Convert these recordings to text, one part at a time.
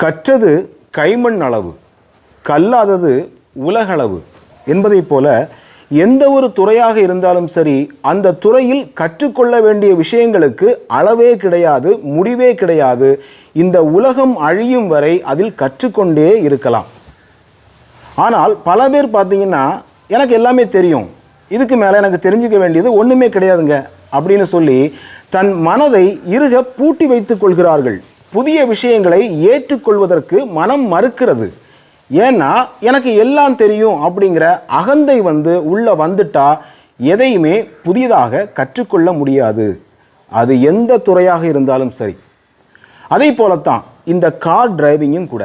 கற்றது கைமண் அளவு கல்லாதது உலகளவு என்பதைப் போல எந்த ஒரு துறையாக இருந்தாலும் சரி அந்த துறையில் கற்றுக்கொள்ள வேண்டிய விஷயங்களுக்கு அளவே கிடையாது முடிவே கிடையாது. இந்த உலகம் அழியும் வரை அதில் கற்றுக்கொண்டே இருக்கலாம். ஆனால் பல பேர் பார்த்தீங்கன்னா எனக்கு எல்லாமே தெரியும். இதுக்கு மேலே எனக்கு தெரிஞ்சுக்க வேண்டியது ஒன்றுமே கிடையாதுங்க அப்படின்னு சொல்லி தன் மனதை இருக பூட்டி வைத்துக் கொள்கிறார்கள். புதிய விஷயங்களை ஏற்றுக்கொள்வதற்கு மனம் மறுக்கிறது. ஏன்னா எனக்கு எல்லாம் தெரியும் அப்படிங்கிற அகந்தை வந்து உள்ளே வந்துட்டா எதையுமே புதிதாக கற்றுக்கொள்ள முடியாது. அது எந்த துறையாக இருந்தாலும் சரி. அதே போலத்தான் இந்த கார் டிரைவிங்கும் கூட.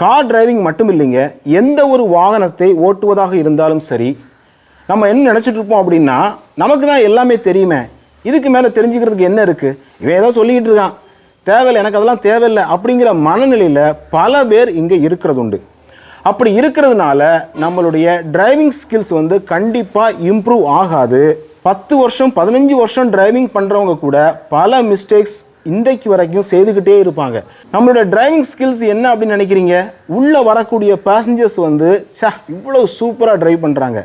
கார் டிரைவிங் மட்டும் இல்லைங்க எந்த ஒரு வாகனத்தை ஓட்டுவதாக இருந்தாலும் சரி நம்ம என்ன நினச்சிட்டு இருப்போம் அப்படின்னா நமக்கு தான் எல்லாமே தெரியுமே. இதுக்கு மேலே தெரிஞ்சுக்கிறதுக்கு என்ன இருக்குது இவன் ஏதோ சொல்லிக்கிட்டு இருக்கான். தேவையில்லை எனக்கு அதெல்லாம் தேவையில்லை அப்படிங்கிற மனநிலையில் பல பேர் இங்கே இருக்கிறது உண்டு அப்படி இருக்கிறதுனால நம்மளுடைய டிரைவிங் ஸ்கில்ஸ் வந்து கண்டிப்பாக இம்ப்ரூவ் ஆகாது. பத்து வருஷம் பதினஞ்சு வருஷம் டிரைவிங் பண்ணுறவங்க கூட பல மிஸ்டேக்ஸ் இன்றைக்கு வரைக்கும் செய்துக்கிட்டே இருப்பாங்க. நம்மளோட டிரைவிங் ஸ்கில்ஸ் என்ன அப்படின்னு நினைக்கிறீங்க? உள்ளே வரக்கூடிய பேசஞ்சர்ஸ் வந்து சா இவ்வளோ சூப்பராக டிரைவ் பண்ணுறாங்க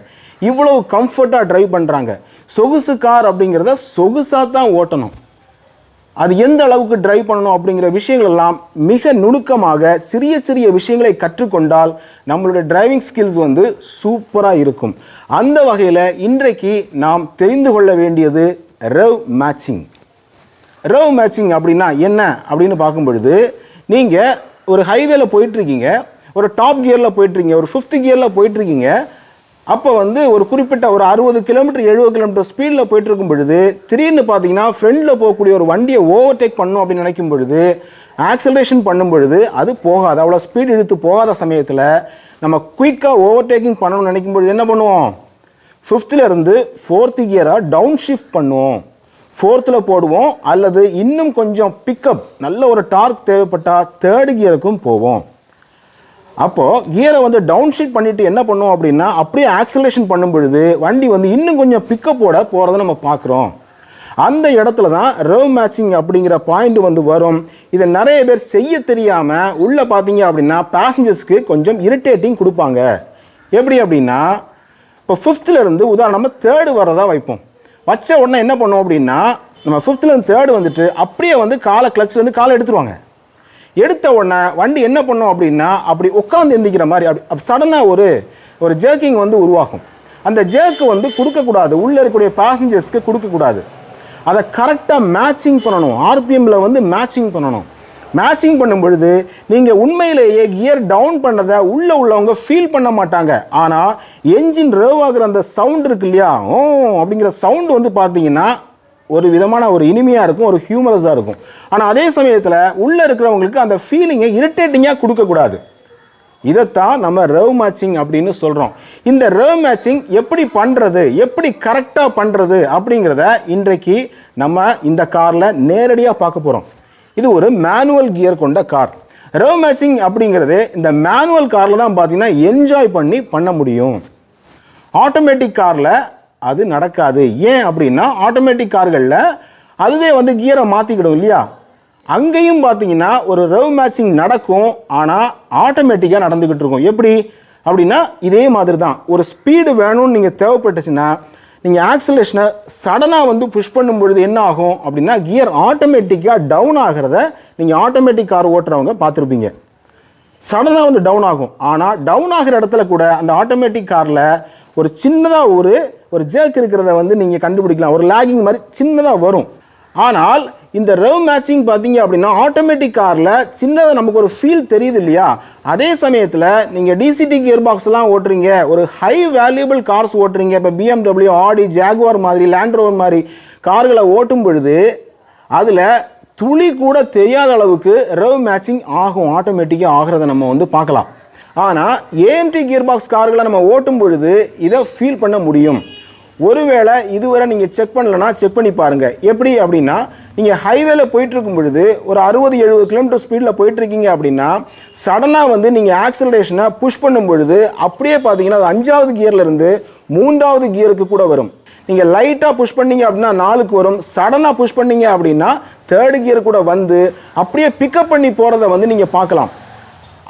இவ்வளோ கம்ஃபர்ட்டாக டிரைவ் பண்ணுறாங்க சொகுசு கார் அப்படிங்கிறத சொகுசாக தான் ஓட்டணும். அது எந்த அளவுக்கு டிரைவ் பண்ணணும் அப்படிங்கிற விஷயங்களெல்லாம் மிக நுணுக்கமாக சிறிய சிறிய விஷயங்களை கற்றுக்கொண்டால் நம்மளுடைய டிரைவிங் ஸ்கில்ஸ் வந்து சூப்பராக இருக்கும். அந்த வகையில் இன்றைக்கு நாம் தெரிந்து கொள்ள வேண்டியது ரவ் மேட்சிங் ரவ் மேட்சிங் அப்படின்னா என்ன அப்படின்னு பார்க்கும் பொழுது நீங்கள் ஒரு ஹைவேல போயிட்டுருக்கீங்க ஒரு டாப் கியரில் போயிட்டுருக்கீங்க ஒரு ஃபிஃப்த் கியரில் போயிட்டுருக்கீங்க அப்போ வந்து ஒரு குறிப்பிட்ட ஒரு அறுபது கிலோமீட்டர் எழுபது கிலோமீட்டர் ஸ்பீடில் போயிட்டு இருக்கும் பொழுது திடீர்னு பார்த்தீங்கன்னா ஃப்ரெண்டில் போகக்கூடிய ஒரு வண்டியை ஓவர்டேக் பண்ணும் அப்படின்னு நினைக்கும் பொழுது ஆக்சலரேஷன் பண்ணும் பொழுது அது போகாது. அவ்வளோ ஸ்பீட் இழுத்து போகாத சமயத்தில் நம்ம குயிக்காக ஓவர்டேக்கிங் பண்ணணும்னு நினைக்கும் பொழுது என்ன பண்ணுவோம்? ஃபிஃப்த்துலேருந்து ஃபோர்த்து கியராக டவுன் ஷிஃப்ட் பண்ணுவோம். ஃபோர்த்தில் போடுவோம் அல்லது இன்னும் கொஞ்சம் பிக்கப் நல்ல ஒரு டார்க் தேவைப்பட்டால் தேர்டு கியருக்கும் போவோம். அப்போது கியரை வந்து டவுன் ஷீட் பண்ணிவிட்டு என்ன பண்ணுவோம் அப்படின்னா அப்படியே ஆக்சலேஷன் பண்ணும் பொழுது வண்டி வந்து இன்னும் கொஞ்சம் பிக்கப்போட போகிறத நம்ம பார்க்குறோம். அந்த இடத்துல தான் ரவ் மேட்சிங் அப்படிங்கிற பாயிண்ட் வந்து வரும். இதை நிறைய பேர் செய்ய தெரியாமல் உள்ளே பார்த்தீங்க அப்படின்னா பேசஞ்சர்ஸ்க்கு கொஞ்சம் இரிட்டேட்டிங் கொடுப்பாங்க. எப்படி அப்படின்னா இப்போ ஃபிஃப்த்துலேருந்து உதாரணமாக தேர்டு வரதா வைப்போம். வச்ச உடனே என்ன பண்ணுவோம் அப்படின்னா நம்ம ஃபிஃப்த்துலேருந்து தேர்டு வந்துட்டு அப்படியே வந்து காலை கிளச்சிலேருந்து காலை எடுத்துருவாங்க. எடுத்த உடனே வண்டி என்ன பண்ணும் அப்படின்னா அப்படி உட்காந்து எந்திக்கிற மாதிரி அப்படி சடனாக ஒரு ஒரு ஜேர்க்கிங் வந்து உருவாகும். அந்த ஜேர்க்கு வந்து கொடுக்கக்கூடாது. உள்ளே இருக்கக்கூடிய பேசஞ்சர்ஸ்க்கு கொடுக்கக்கூடாது. அதை கரெக்டாக மேட்சிங் பண்ணணும். ஆர்பிஎம்மில் வந்து மேட்சிங் பண்ணணும். மேட்சிங் பண்ணும் பொழுது நீங்கள் உண்மையிலேயே கியர் டவுன் பண்ணதை உள்ளே உள்ளவங்க ஃபீல் பண்ண மாட்டாங்க. ஆனால் என்ஜின் ரேவ் அந்த சவுண்ட் இருக்கு இல்லையா? ஓ அப்படிங்கிற சவுண்ட் வந்து பார்த்தீங்கன்னா ஒரு விதமான ஒரு இனிமையாக இருக்கும் ஒரு ஹியூமரஸாக இருக்கும். ஆனால் அதே சமயத்தில் உள்ளே இருக்கிறவங்களுக்கு அந்த ஃபீலிங்கை இரிட்டேட்டிங்காக கொடுக்கக்கூடாது. இதைத்தான் நம்ம ரவ் மேட்சிங் அப்படின்னு சொல்கிறோம் இந்த ரவ் மேட்சிங் எப்படி பண்ணுறது எப்படி கரெக்டாக பண்ணுறது அப்படிங்கிறத இன்றைக்கு நம்ம இந்த காரில் நேரடியாக பார்க்க போகிறோம் இது ஒரு மேனுவல் கியர் கொண்ட கார் ரவ் மேட்சிங் அப்படிங்கிறது இந்த மேனுவல் காரில் தான் பார்த்தீங்கன்னா என்ஜாய் பண்ணி பண்ண முடியும். ஆட்டோமேட்டிக் காரில் அது நடக்காது. ஏன் அப்படின்னா ஆட்டோமேட்டிக் கார்களில் அதுவே வந்து கியரை மாற்றிக்கிடும் இல்லையா? அங்கேயும் பார்த்தீங்கன்னா ஒரு ரவ் மேட்சிங் நடக்கும். ஆனால் ஆட்டோமேட்டிக்காக நடந்துக்கிட்டு இருக்கும். எப்படி? அப்படின்னா இதே மாதிரி தான் ஒரு ஸ்பீடு வேணும்னு நீங்கள் தேவைப்பட்டுச்சுன்னா நீங்கள் ஆக்சிலேஷனை சடனாக வந்து புஷ் பண்ணும் பொழுது என்ன ஆகும்? அப்படின்னா கியர் ஆட்டோமேட்டிக்காக டவுன் ஆகிறத நீங்கள் ஆட்டோமேட்டிக் கார் ஓட்டுறவங்க பார்த்துருப்பீங்க. சடனாக வந்து டவுன் ஆகும். ஆனால் டவுன் ஆகிற இடத்துல கூட அந்த ஆட்டோமேட்டிக் காரில் ஒரு சின்னதாக ஒரு ஒரு ஜேக் இருக்கிறத வந்து நீங்கள் கண்டுபிடிக்கலாம். ஒரு லேகிங் மாதிரி சின்னதாக வரும். ஆனால் இந்த ரவ் மேட்சிங் பார்த்தீங்க அப்படின்னா ஆட்டோமேட்டிக் காரில் சின்னதாக நமக்கு ஒரு ஃபீல் தெரியுது இல்லையா? அதே சமயத்தில் நீங்கள் டிசிடி கியர் பாக்ஸ்லாம் ஓட்டுறீங்க. ஒரு ஹை வேல்யூபிள் கார்ஸ் ஓட்டுறீங்க. இப்போ பிஎம்டபிள்யூ ஆடி ஜாகுவார் மாதிரி லேண்ட்ரோவர் மாதிரி கார்களை ஓட்டும் பொழுது அதில் துளி கூட தெரியாத அளவுக்கு ரவ் மேட்சிங் ஆகும். ஆட்டோமேட்டிக்காக ஆகிறத நம்ம வந்து பார்க்கலாம். ஆனால் ஏஎம்டி கியர் பாக்ஸ் கார்களை நம்ம ஓட்டும் பொழுது இதை ஃபீல் பண்ண முடியும். ஒருவேளை இதுவரை நீங்கள் செக் பண்ணலன்னா செக் பண்ணி பாருங்கள் எப்படி அப்படின்னா நீங்கள் ஹைவேல போயிட்டுருக்கும் பொழுது ஒரு அறுபது எழுபது கிலோமீட்டர் ஸ்பீடில் போயிட்டுருக்கீங்க அப்படின்னா சடனாக வந்து நீங்கள் ஆக்சலரேஷனை புஷ் பண்ணும் பொழுது அப்படியே பார்த்தீங்கன்னா அது அஞ்சாவது கியர்லேருந்து மூன்றாவது கியருக்கு கூட வரும். நீங்கள் லைட்டாக புஷ் பண்ணீங்க அப்படின்னா நாலுக்கு வரும். சடனாக புஷ் பண்ணீங்க அப்படின்னா தேர்டு கியர் கூட வந்து அப்படியே பிக்கப் பண்ணி போகிறத வந்து நீங்கள் பார்க்கலாம்.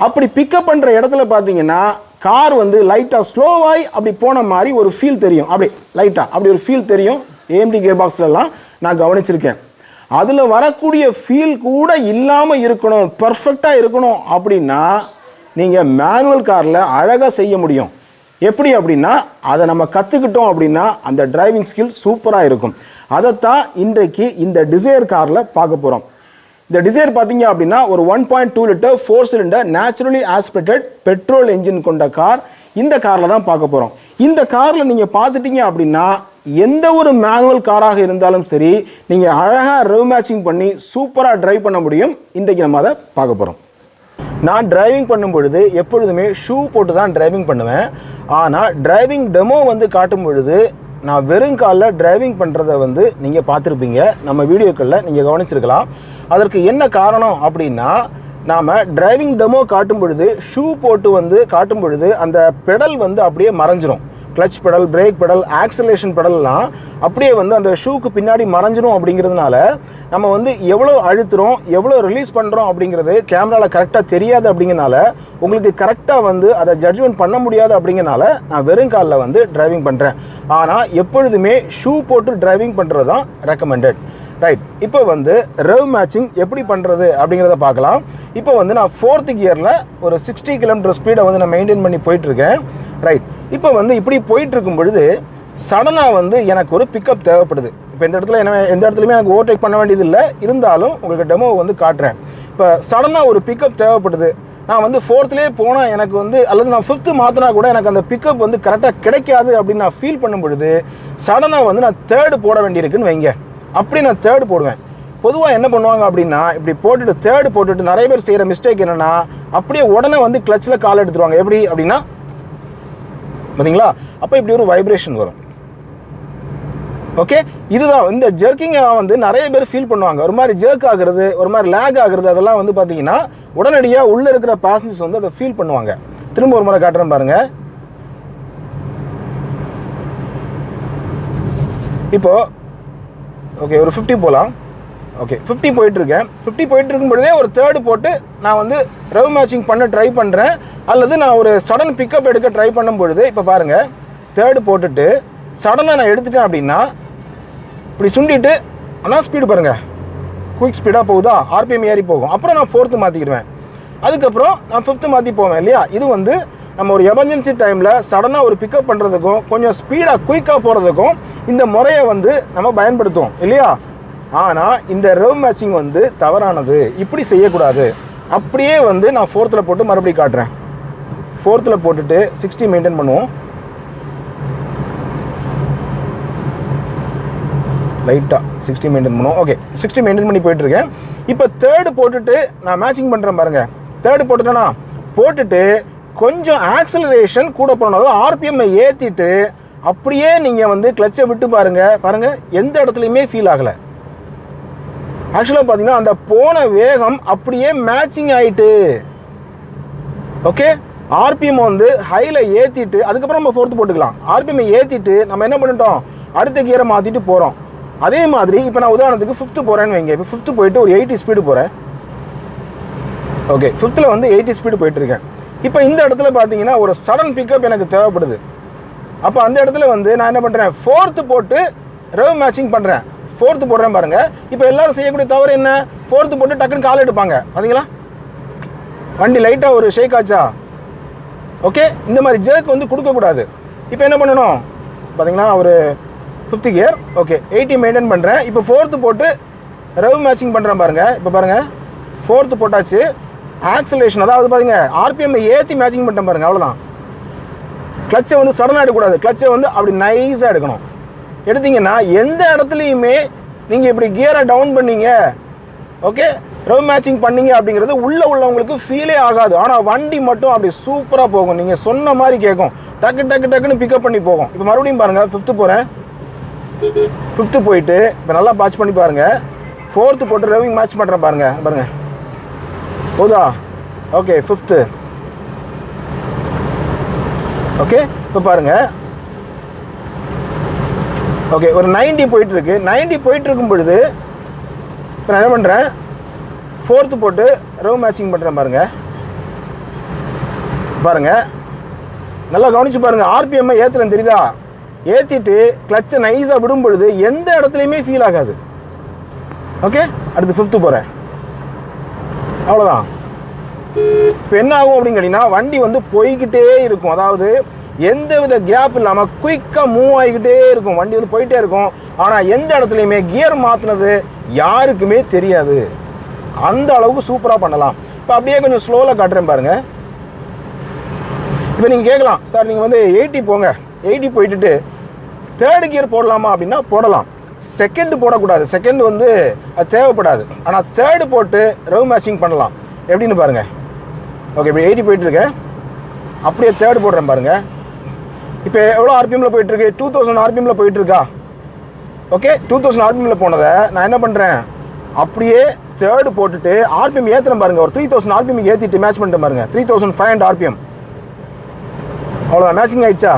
அப்படி பிக்கப் பண்ணுற இடத்துல பார்த்தீங்கன்னா கார் வந்து லைட்டாக ஸ்லோவாகி அப்படி போன மாதிரி ஒரு ஃபீல் தெரியும். அப்படி லைட்டாக அப்படி ஒரு ஃபீல் தெரியும். ஏஎம்டி கியர் பாக்ஸ்லலாம் நான் கவனிச்சிருக்கேன். அதில் வரக்கூடிய ஃபீல் கூட இல்லாமல் இருக்கணும் பர்ஃபெக்டாக இருக்கணும் அப்படின்னா நீங்கள் மேனுவல் காரில் அழகாக செய்ய முடியும். எப்படி அப்படின்னா அதை நம்ம கற்றுக்கிட்டோம் அப்படின்னா அந்த டிரைவிங் ஸ்கில் சூப்பராக இருக்கும். அதைத்தான் இன்றைக்கு இந்த டிசையர் காரில் பார்க்க போகிறோம் இந்த டிசைர் பார்த்தீங்க அப்படின்னா ஒரு one point two litre four cylinder naturally aspirated petrol engine கொண்ட கார் இந்த காரில் தான் பார்க்க போகிறோம் இந்த காரில் நீங்கள் பார்த்துட்டீங்க அப்படின்னா எந்த ஒரு மேனுவல் காராக இருந்தாலும் சரி நீங்கள் அழகாக ரவ் மேட்சிங் பண்ணி சூப்பராக டிரைவ் பண்ண முடியும். இன்றைக்கு நம்ம அதை பார்க்க போகிறோம் நான் டிரைவிங் பண்ணும் பொழுது எப்பொழுதுமே ஷூ போட்டு தான் டிரைவிங் பண்ணுவேன். ஆனால் டிரைவிங் டெமோ வந்து காட்டும் பொழுது நான் வெறும் காலில் டிரைவிங் பண்ணுறத வந்து நீங்கள் பார்த்துருப்பீங்க. நம்ம வீடியோக்களில் நீங்கள் கவனிச்சிருக்கலாம். அதற்கு என்ன காரணம் அப்படின்னா நாம் டிரைவிங் டெமோ காட்டும் பொழுது ஷூ போட்டு வந்து காட்டும் பொழுது அந்த பெடல் வந்து அப்படியே மறைஞ்சிரும். Clutch pedal brake pedal acceleration பெடல்லாம் அப்படியே வந்து அந்த ஷூக்கு பின்னாடி மறைஞ்சிரும் அப்படிங்கிறதுனால நம்ம வந்து எவ்வளோ அழுத்துறோம் எவ்வளோ ரிலீஸ் பண்ணுறோம் அப்படிங்கிறது கேமராவில் கரெக்டாக தெரியாது அப்படிங்கிறனால உங்களுக்கு கரெக்டாக வந்து அதை ஜட்ஜ்மெண்ட் பண்ண முடியாது அப்படிங்கிறனால நான் வெறும் காலில் வந்து டிரைவிங் பண்ணுறேன் ஆனால் எப்பொழுதுமே ஷூ போட்டு டிரைவிங் பண்ணுறது தான் ரெக்கமெண்டட் ரைட் இப்போ வந்து ரெவ் மேட்சிங் எப்படி பண்ணுறது அப்படிங்கிறத பார்க்கலாம். இப்போ வந்து நான் ஃபோர்த்து கியரில் ஒரு சிக்ஸ்டி கிலோமீட்டர் ஸ்பீடை வந்து நான் மெயின்டைன் பண்ணி போயிட்டுருக்கேன். ரைட் இப்போ வந்து இப்படி போயிட்டுருக்கும் பொழுது சடனாக வந்து எனக்கு ஒரு பிக்கப் தேவைப்படுது. இப்போ இந்த இடத்துல என்ன எந்த இடத்துலையுமே எனக்கு ஓவர்டேக் பண்ண வேண்டியது இல்லை இருந்தாலும் உங்களுக்கு டெமோ வந்து காட்டுறேன். இப்போ சடனாக ஒரு பிக்கப் தேவைப்படுது. நான் வந்து ஃபோர்த்துலேயே போனால் எனக்கு வந்து அல்லது நான் ஃபிஃப்த்து மாற்றினா கூட எனக்கு அந்த பிக்கப் வந்து கரெக்டாக கிடைக்காது அப்படின்னு நான் ஃபீல் பண்ணும் பொழுது சடனாக வந்து நான் தேர்டு போட வேண்டியிருக்குன்னு வைங்க. அப்படி நான் தேர்டு போடுவேன். பொதுவாக என்ன பண்ணுவாங்க அப்படின்னா இப்படி போட்டுட்டு தேர்டு போட்டுட்டு நிறைய பேர் செய்கிற மிஸ்டேக் என்னென்னா அப்படியே உடனே வந்து கிளச்சில் கால் எடுத்துருவாங்க. எப்படி? அப்படின்னா பார்த்தீங்களா அப்போ இப்படி ஒரு வைப்ரேஷன் வரும். ஓகே இதுதான். இந்த ஜெர்க்கிங்கை வந்து நிறைய பேர் ஃபீல் பண்ணுவாங்க. ஒரு மாதிரி ஜெர்க் ஆகுறது ஒரு மாதிரி லேக் ஆகுறது அதெல்லாம் வந்து பார்த்தீங்கன்னா உடனடியாக உள்ளே இருக்கிற பேசஞ்சர்ஸ் வந்து அதை ஃபீல் பண்ணுவாங்க. திரும்ப ஒரு முறை காட்டுறேன் பாருங்கள் இப்போது ஓகே ஒரு ஃபிஃப்டி போகலாம் ஓகே ஃபிஃப்டி போயிட்டுருக்கேன். ஃபிஃப்டி போயிட்டுருக்கும் பொழுதே ஒரு தேர்டு போட்டு நான் வந்து ரவ் மேட்சிங் பண்ண ட்ரை பண்ணுறேன் அல்லது நான் ஒரு சடன் பிக்கப் எடுக்க ட்ரை பண்ணும் பொழுது இப்போ பாருங்கள் தேர்டு போட்டுட்டு சடனாக நான் எடுத்துட்டேன் அப்படின்னா இப்படி சுண்டிட்டு ஆனால் ஸ்பீடு பாருங்கள் குயிக் ஸ்பீடாக போகுதா? ஆர்பிஎம் ஏறி போகும். அப்புறம் நான் ஃபோர்த்து மாற்றிக்கிடுவேன் அதுக்கப்புறம் நான் ஃபிஃப்த்து மாற்றி போவேன் இல்லையா? இது வந்து நம்ம ஒரு எமர்ஜென்சி டைமில் சடனாக ஒரு பிக்கப் பண்ணுறதுக்கும் கொஞ்சம் ஸ்பீடாக குயிக்காக போகிறதுக்கும் இந்த முறையை வந்து நம்ம பயன்படுத்துவோம் இல்லையா? ஆனால் இந்த ரெவ் மேட்சிங் வந்து தவறானது. இப்படி செய்யக்கூடாது. அப்படியே வந்து நான் ஃபோர்த்தில் போட்டு மறுபடியும் காட்டுறேன். ஃபோர்த்தில் போட்டுட்டு சிக்ஸ்டி மெயின்டைன் பண்ணுவோம். லைட்டாக சிக்ஸ்டி மெயின்டைன் பண்ணுவோம். ஓகே சிக்ஸ்டி மெயின்டைன் பண்ணி போயிட்டுருக்கேன். இப்போ தேர்டு போட்டுட்டு நான் மேட்சிங் பண்ணுறேன் பாருங்கள் தேர்டு போட்டுட்டேன்னா போட்டுட்டு கொஞ்சம் ஆக்சலரேஷன் கூட பண்ணணும். ஆர்பிஎம்மை ஏற்றிட்டு அப்படியே நீங்கள் வந்து கிளச்சை விட்டு பாருங்கள் பாருங்கள் எந்த இடத்துலையுமே ஃபீல் ஆகலை. ஆக்சுவலாக பார்த்தீங்கன்னா அந்த போன வேகம் அப்படியே மேட்சிங் ஆகிட்டு ஓகே ஆர்பிஎம் வந்து ஹையில் ஏற்றிட்டு அதுக்கப்புறம் நம்ம ஃபோர்த்து போட்டுக்கலாம். ஆர்பிஎம்மை ஏற்றிட்டு நம்ம என்ன பண்ணிட்டோம்? அடுத்த கியரை மாற்றிட்டு போகிறோம் அதே மாதிரி இப்போ நான் உதாரணத்துக்கு ஃபிஃப்த்து போகிறேன்னு வைங்க. இப்போ ஃபிஃப்த்து போயிட்டு ஒரு எயிட்டி ஸ்பீடு போகிறேன் ஓகே ஃபிஃப்த்தில் வந்து எயிட்டி ஸ்பீடு போயிட்டுருக்கேன் இப்போ இந்த இடத்துல பார்த்தீங்கன்னா ஒரு சடன் பிக்கப் எனக்கு தேவைப்படுது. அப்போ அந்த இடத்துல வந்து நான் என்ன பண்ணுறேன் ஃபோர்த்து போட்டு ரெவ் மேட்சிங் பண்ணுறேன் ஃபோர்த்து போடுறேன் பாருங்கள் இப்போ எல்லாரும் செய்யக்கூடிய தவறு என்ன? ஃபோர்த்து போட்டு டக்குன்னு கால் எடுப்பாங்க. பார்த்தீங்களா வண்டி லைட்டாக ஒரு ஷேக் ஆச்சா? ஓகே இந்த மாதிரி ஜேக் வந்து கொடுக்கக்கூடாது இப்போ என்ன பண்ணணும்? பார்த்தீங்கன்னா ஒரு fifth gear okay eighty maintain பண்ணுறேன் இப்போ ஃபோர்த்து போட்டு ரவ் மேட்சிங் பண்ணுறேன் பாருங்கள் இப்போ பாருங்கள் ஃபோர்த்து போட்டாச்சு. ஆக்சலேஷன் அதாவது பாருங்கள் ஆர்பிஎம் ஏற்றி மேட்சிங் பண்ணிட்டேன் பாருங்கள் அவ்வளோதான் கிளச்சை வந்து சடனாக எடுக்கக்கூடாது. கிளச்சை வந்து அப்படி நைஸாக எடுக்கணும். எடுத்தீங்கன்னா எந்த இடத்துலையுமே நீங்கள் இப்படி கியரை டவுன் பண்ணீங்க ஓகே ரவ் மேட்சிங் பண்ணீங்க அப்படிங்கிறது உள்ளே உள்ளவங்களுக்கு ஃபீலே ஆகாது. ஆனால் வண்டி மட்டும் அப்படி சூப்பராக போகும். நீங்கள் சொன்ன மாதிரி கேட்கும் டக்கு டக்கு டக்குன்னு பிக்கப் பண்ணி போகும். இப்போ மறுபடியும் பாருங்கள் ஃபிஃப்த்து போகிறேன் ஃபிஃப்த்து போயிட்டு இப்போ நல்லா வாட்ச் பண்ணி பாருங்கள் ஃபோர்த்து போட்டு ரவிங் மேட்ச் பண்ணுறேன் பாருங்கள் பாருங்கள் போதா ஓகே ஃபிஃப்த்து ஓகே இப்போ பாருங்கள் ஓகே ஒரு நைன்டி போயிட்டுருக்கு. நைன்டி போயிட்டுருக்கும் பொழுது இப்போ நான் என்ன பண்ணுறேன் ஃபோர்த்து போட்டு ரவு மேட்சிங் பண்ணுறேன் பாருங்கள் பாருங்கள் நல்லா கவனிச்சு பாருங்கள் ஆர்பிஎம்மை ஏற்றுறேன் தெரியுதா? ஏற்றிட்டு கிளச்சை நைஸாக விடும் பொழுது எந்த இடத்துலையுமே ஃபீல் ஆகாது. ஓகே அடுத்து ஃபிஃப்த்து போகிறேன் அவ்வளோதான் இப்போ என்ன ஆகும் அப்படின்னு கேட்டிங்கன்னா வண்டி வந்து போய்கிட்டே இருக்கும். அதாவது எந்த வித கேப் இல்லாமல் குயிக்காக மூவ் ஆகிக்கிட்டே இருக்கும். வண்டி வந்து போயிட்டே இருக்கும். ஆனால் எந்த இடத்துலையுமே கியர் மாற்றினது யாருக்குமே தெரியாது. அந்த அளவுக்கு சூப்பராக பண்ணலாம். இப்போ அப்படியே கொஞ்சம் ஸ்லோவில் காட்டுறேன் பாருங்கள் இப்போ நீங்கள் கேட்கலாம் சார் நீங்கள் வந்து எயிட்டி போங்க. எயிட்டி போயிட்டுட்டு தேர்டு கியர் போடலாமா அப்படின்னா போடலாம். செகண்ட் போடக்கூடாது. செகண்ட் வந்து அது தேவைப்படாது. ஆனால் தேர்டு போட்டு ரவ் மேட்சிங் பண்ணலாம். எப்படின்னு பாருங்கள் ஓகே இப்போ எயிட்டி போயிட்டுருக்கேன் அப்படியே தேர்டு போடுறேன் பாருங்கள் இப்போ எவ்வளோ ஆர்பிஎம்மில் போயிட்டுருக்கு டூ தௌசண்ட் ஆர்பிஎம்மில் போயிட்டுருக்கா ஓகே டூ தௌசண்ட் ஆர்பிஎம்மில் போனதை நான் என்ன பண்ணுறேன் அப்படியே தேர்டு போட்டுட்டு ஆர்பிஎம் ஏற்றுறேன் பாருங்கள் ஒரு த்ரீ தௌசண்ட் ஆர்பிஎம் ஏற்றிட்டு மேட்ச் பண்ணிட்டு பாருங்கள் three thousand five hundred RPM அவ்வளோதான் மேட்சிங் ஆயிடுச்சா?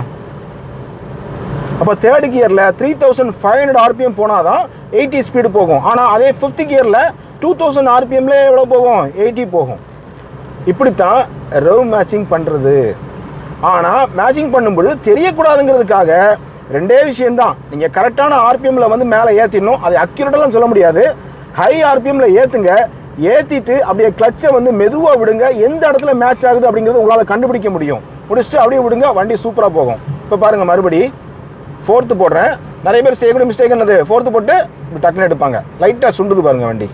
அப்போ third கியரில் three thousand five hundred RPM போனால் தான் எயிட்டி ஸ்பீடு போகும். ஆனால் அதே ஃபிஃப்த் கியரில் டூ தௌசண்ட் ஆர்பிஎம்ல எவ்வளோ போகும்? எயிட்டி போகும். இப்படித்தான் ரவ் மேட்சிங் பண்ணுறது ஆனால் மேட்சிங் பண்ணும்பொழுது தெரியக்கூடாதுங்கிறதுக்காக ரெண்டே விஷயம்தான். நீங்கள் கரெக்டான ஆர்பிஎம்மில் வந்து மேலே ஏற்றிடணும் அது அக்யூரேட்டெல்லாம் சொல்ல முடியாது. ஹை ஆர்பிஎம்மில் ஏற்றுங்க ஏற்றிட்டு அப்படியே கிளச்சை வந்து மெதுவாக விடுங்க. எந்த இடத்துல மேட்ச் ஆகுது அப்படிங்கிறது உங்களால் கண்டுபிடிக்க முடியும். முடிச்சுட்டு அப்படியே விடுங்க. வண்டி சூப்பராக போகும். இப்போ பாருங்கள் மறுபடி ஃபோர்த்து போடுறேன். நிறைய பேர் செய்யக்கூடிய மிஸ்டேக் என்னது? ஃபோர்த்து போட்டு இப்படி டக்குன்னு எடுப்பாங்க. லைட்டாக சுண்டுது பாருங்கள் வண்டி.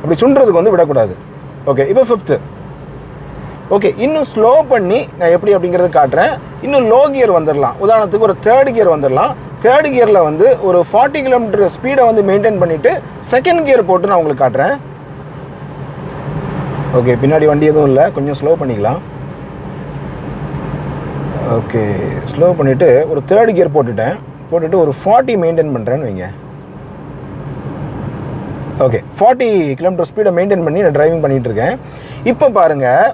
அப்படி சுண்டுறதுக்கு வந்து விடக்கூடாது. ஓகே இப்போ ஃபிஃப்த்து ஓகே இன்னும் ஸ்லோ பண்ணி நான் எப்படி அப்படிங்கிறது காட்டுறேன். இன்னும் லோ கியர் வந்துடலாம் உதாரணத்துக்கு ஒரு தேர்ட் கியர் வந்துடலாம் தேர்ட் கியரில் வந்து ஒரு ஃபார்ட்டி கிலோமீட்டர் ஸ்பீடை வந்து மெயின்டைன் பண்ணிவிட்டு செகண்ட் கியர் போட்டு நான் உங்களுக்கு காட்டுறேன். ஓகே பின்னாடி வண்டி எதுவும் இல்லை. கொஞ்சம் ஸ்லோ பண்ணிக்கலாம். ஓகே ஸ்லோ பண்ணிவிட்டு ஒரு தேர்ட் கியர் போட்டுட்டேன். போட்டுட்டு ஒரு ஃபார்ட்டி மெயின்டைன் பண்ணுறேன்னு வைங்க. ஓகே ஃபார்ட்டி கிலோமீட்டர் ஸ்பீடை மெயின்டைன் பண்ணி நான் டிரைவிங் பண்ணிகிட்டு இருக்கேன். இப்போ பாருங்கள்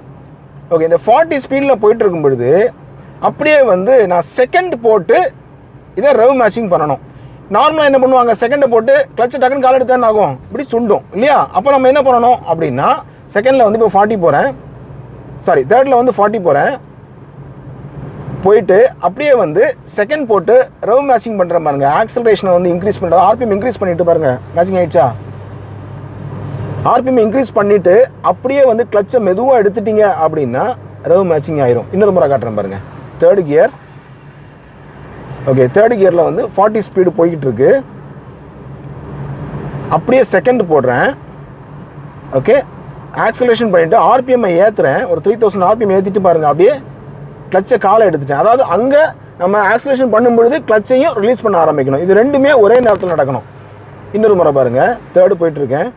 ஓகே இந்த ஃபார்ட்டி ஸ்பீடில் போயிட்டு இருக்கும் பொழுது அப்படியே வந்து நான் செகண்ட் போட்டு இதை ரவ் மேட்சிங் பண்ணணும். நார்மலாக என்ன பண்ணுவாங்க? செகண்டை போட்டு கிளச்சு டக்குன்னு கால் எடுத்தா என்ன ஆகும்? இப்படி சுண்டும் இல்லையா? அப்போ நம்ம என்ன பண்ணணும் அப்படின்னா செகண்டில் வந்து இப்போ ஃபார்ட்டி போகிறேன் சாரி தேர்டில் வந்து ஃபார்ட்டி போகிறேன் போயிட்டு அப்படியே வந்து செகண்ட் போட்டு ரவ் மேட்சிங் பண்ணுற பாருங்க. ஆக்சலரேஷனை வந்து இன்க்ரீஸ் பண்ணுறது ஆர்பிஎம் இன்க்ரீஸ் பண்ணிட்டு பாருங்க. மேட்சிங் ஆயிடுச்சா? ஆர்பிஎம் இன்க்ரீஸ் பண்ணிட்டு அப்படியே வந்து கிளச்சை மெதுவாக எடுத்துட்டீங்க அப்படின்னா ரவ் மேட்சிங் ஆயிரும். இன்னொரு முறை காட்டுறேன் பாருங்க. தேர்ட் கியர் ஓகே தேர்ட் கியரில் வந்து ஃபார்ட்டி ஸ்பீடு போய்கிட்டு இருக்கு. அப்படியே செகண்ட் போடுறேன். ஓகே ஆக்சலேஷன் பண்ணிவிட்டு ஆர்பிஎம்ஐ ஏற்றுறேன் ஒரு த்ரீ தௌசண்ட் ஆர்பிஎம் ஏற்றிட்டு பாருங்கள் அப்படியே. கிளச்சை காலை எடுத்துட்டேன். அதாவது அங்கே நம்ம ஆக்சிலேஷன் பண்ணும்பொழுது கிளச்சையும் ரிலீஸ் பண்ண ஆரம்பிக்கணும். இது ரெண்டுமே ஒரே நேரத்தில் நடக்கணும். இன்னொரு முறை பாருங்கள் தேர்டு போயிட்டுருக்கேன்.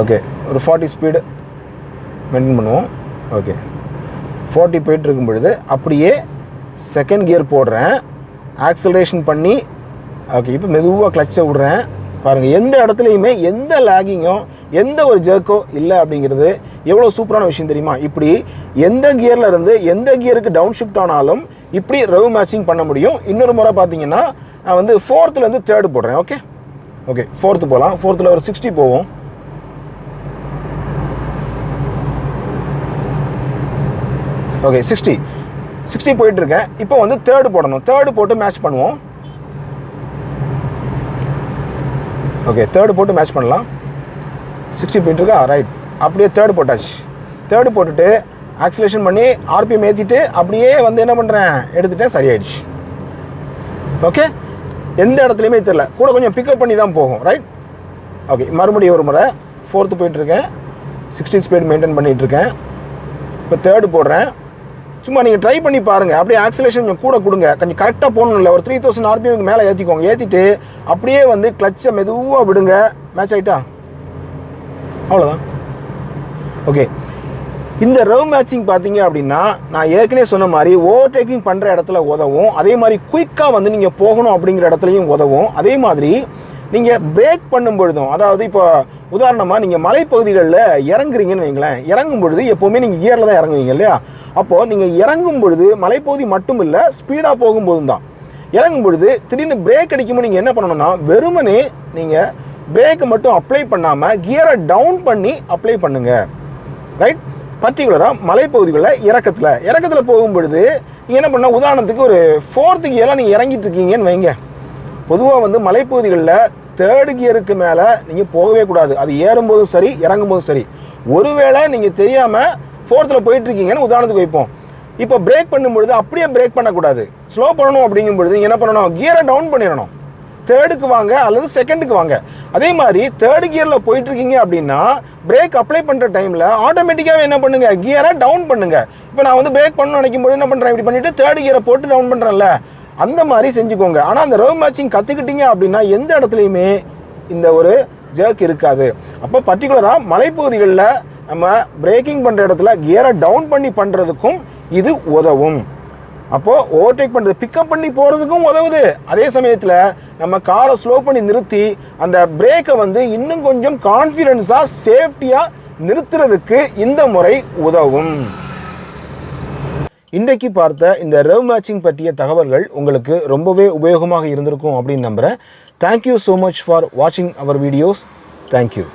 ஓகே ஒரு ஃபார்ட்டி ஸ்பீடு மெயின்டைன் பண்ணுவோம். ஓகே ஃபார்ட்டி போயிட்டுருக்கும் பொழுது அப்படியே செகண்ட் கியர் போடுறேன். ஆக்சலரேஷன் பண்ணி ஓகே இப்போ மெதுவாக கிளச்சை விட்றேன். பாருங்கள் எந்த இடத்துலையுமே எந்த லேகிங்கும் எந்த ஒரு ஜர்க்கோ இல்லை அப்படிங்கிறது எவ்வளோ சூப்பரான விஷயம் தெரியுமா? இப்படி எந்த கியரில் இருந்து எந்த கியருக்கு டவுன் ஷிஃப்ட் ஆனாலும் இப்படி ரவ் மேட்சிங் பண்ண முடியும். இன்னொரு முறை பார்த்தீங்கன்னா நான் வந்து ஃபோர்த்துலேருந்து தேர்டு போடுறேன் ஓகே ஓகே ஃபோர்த்து போகலாம் ஃபோர்த்தில் ஒரு சிக்ஸ்டி போவோம். ஓகே சிக்ஸ்டி சிக்ஸ்டி போயிட்டுருக்கேன். இப்போ வந்து தேர்டு போடணும். தேர்டு போட்டு மேட்ச் பண்ணுவோம். ஓகே தேர்டு போட்டு மேட்ச் பண்ணலாம். சிக்ஸ்டி போயிட்டுருக்கா ரைட் அப்படியே தேர்டு போட்டாச்சு. தேர்டு போட்டுட்டு ஆக்சிலேஷன் பண்ணி ஆர்பிஎம் ஏற்றிட்டு அப்படியே வந்து என்ன பண்ணுறேன் எடுத்துகிட்டேன் சரியாயிடுச்சு. ஓகே எந்த இடத்துலையுமே தெரில கூட கொஞ்சம் பிக்கப் பண்ணி தான் போகும். ரைட் ஓகே மறுபடியும் ஒரு முறை ஃபோர்த்து போயிட்டுருக்கேன். சிக்ஸ்டி ஸ்பீட் மெயின்டைன் பண்ணிகிட்ருக்கேன் இப்போ தேர்டு போடுறேன். சும்மா நீங்கள் ட்ரை பண்ணி பாருங்கள் அப்படியே ஆக்சிலேஷன் கொஞ்சம் கூட கொடுங்க. கொஞ்சம் கரெக்டாக போகணும்ல ஒரு த்ரீ தௌசண்ட் ஆர்பிஎம்க்கு மேலே ஏற்றிக்கோங்க ஏற்றிட்டு அப்படியே வந்து கிளச்சை மெதுவாக விடுங்க. மேட்ச் ஆகிட்டா அவ்வளோதான் ஓகே இந்த ரவ் மேட்சிங் பார்த்தீங்க அப்படின்னா நான் ஏற்கனவே சொன்ன மாதிரி ஓவர்டேக்கிங் பண்ணுற இடத்துல உதவும். அதே மாதிரி குயிக்காக வந்து நீங்கள் போகணும் அப்படிங்கிற இடத்துலையும் உதவும். அதே மாதிரி நீங்கள் பிரேக் பண்ணும் பொழுதும் அதாவது இப்போ உதாரணமாக நீங்கள் மலைப்பகுதிகளில் இறங்குறீங்கன்னு வைங்களேன். இறங்கும் பொழுது எப்போவுமே நீங்கள் கியரில் தான் இறங்குவீங்க இல்லையா? அப்போது நீங்கள் இறங்கும் பொழுது மலைப்பகுதி மட்டும் இல்லை ஸ்பீடாக போகும்போதும் தான். இறங்கும் பொழுது திடீர்னு பிரேக் அடிக்கும்போது நீங்கள் என்ன பண்ணணும்னா வெறுமனே நீங்கள் பிரேக் மட்டும் அப்ளை பண்ணாமல் கியரை டவுன் பண்ணி அப்ளை பண்ணுங்க. ரைட் பர்டிகுலராக மலைப்பகுதிகளில் இறக்கத்தில். இறக்கத்தில் போகும்பொழுது நீங்கள் என்ன பண்ணால் உதாரணத்துக்கு ஒரு ஃபோர்த்து கியரில் நீங்கள் இறங்கிட்டு இருக்கீங்கன்னு வைங்க. பொதுவாக வந்து மலைப்பகுதிகளில் தேர்டு கியருக்கு மேலே நீங்கள் போகவே கூடாது. அது ஏறும்போதும் சரி இறங்கும்போதும் சரி. ஒருவேளை நீங்கள் தெரியாமல் ஃபோர்த்தில் போயிட்டுருக்கீங்கன்னு உதாரணத்துக்கு வைப்போம். இப்போ பிரேக் பண்ணும்பொழுது அப்படியே பிரேக் பண்ணக்கூடாது. ஸ்லோ பண்ணணும் அப்படிங்கும் பொழுது என்ன பண்ணணும்? கியரை டவுன் பண்ணிடணும். தேர்டுக்கு வாங்க அல்லது செகண்டுக்கு வாங்க. அதே மாதிரி தேர்ட் கியரில் போயிட்டுருக்கீங்க அப்படின்னா பிரேக் அப்ளை பண்ணுற டைமில் ஆட்டோமேட்டிக்காகவே என்ன பண்ணுங்கள் கியரை டவுன் பண்ணுங்கள் இப்போ நான் வந்து பிரேக் பண்ணணும்னு நினைக்கும் போது என்ன பண்ணுறேன் இப்படி பண்ணிவிட்டு தேர்ட் கியரை போட்டு டவுன் பண்ணுறேன்ல அந்த மாதிரி செஞ்சுக்கோங்க. ஆனால் அந்த ரவ் மேட்சிங் கற்றுக்கிட்டீங்க அப்படின்னா எந்த இடத்துலையுமே இந்த ஒரு ஜேர்க் இருக்காது. அப்போ பர்டிகுலராக மலைப்பகுதிகளில் நம்ம பிரேக்கிங் பண்ணுற இடத்துல கியரை டவுன் பண்ணி பண்ணுறதுக்கும் இது உதவும். அப்போது ஓவர்டேக் பண்ணுறது பிக்கப் பண்ணி போகிறதுக்கும் உதவுது. அதே சமயத்தில் நம்ம காரை ஸ்லோ பண்ணி நிறுத்தி அந்த பிரேக்கை வந்து இன்னும் கொஞ்சம் கான்ஃபிடென்ஸாக சேஃப்டியாக நிறுத்துறதுக்கு இந்த முறை உதவும். இன்றைக்கு பார்த்த இந்த ரெவ் மேட்சிங் பற்றிய தகவல்கள் உங்களுக்கு ரொம்பவே உபயோகமாக இருந்திருக்கும் அப்படின்னு நம்புகிறேன் தேங்க்யூ ஸோ மச் ஃபார் வாட்சிங் அவர் வீடியோஸ் தேங்க்யூ